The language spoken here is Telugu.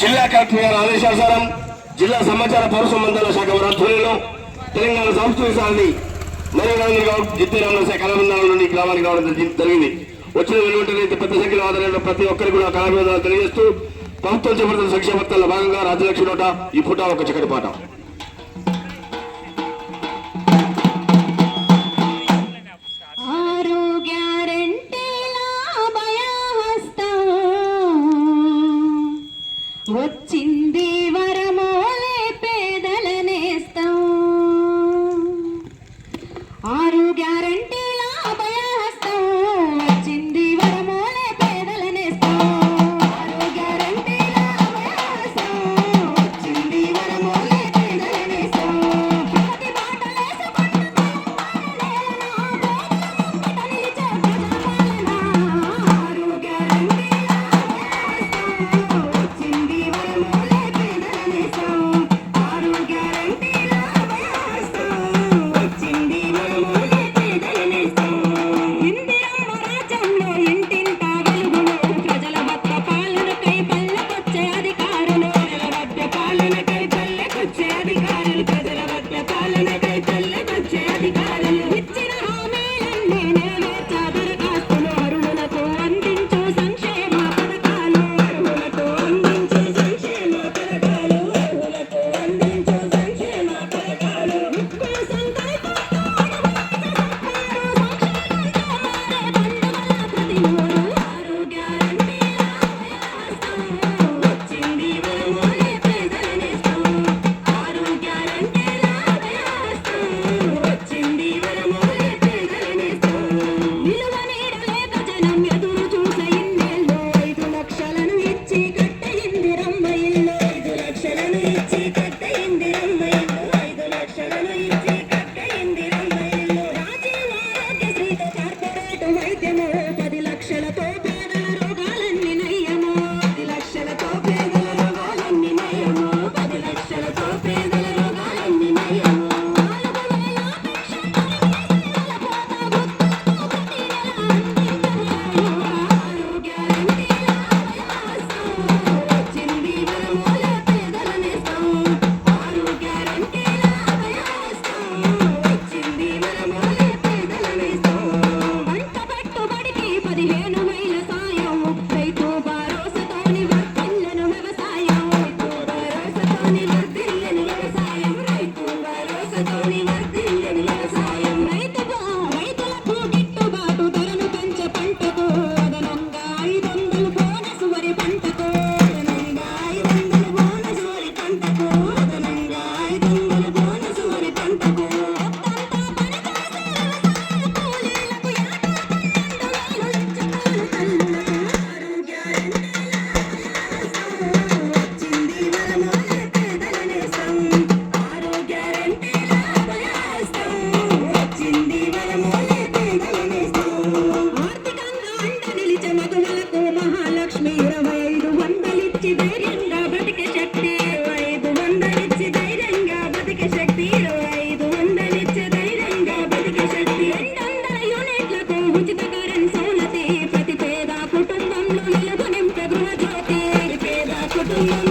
జిల్లా కలెక్టర్ గారి ఆదేశానుసారం జిల్లా సమాచార పౌర సంబంధాల శాఖ వారి ఆధ్వర్యంలో తెలంగాణ సంస్కృతి సాధి మరియు రవీంద్ర జిత్తిరామ శాఖ కళాబృందాల నుండి గ్రామానికి రావడం జరిగింది. వచ్చిన వెలువంటనే పెద్ద సంఖ్యలో ఆధారంలో ప్రతి ఒక్కరికి కూడా కళాభివందనాలు తెలియజేస్తూ ప్రభుత్వం చేపడుతున్న సంక్షేమ భాగంగా రాజ్యలక్ష్మి నోట ఈ పూట ఒక చక్కటి పాట. 我今 Thank you.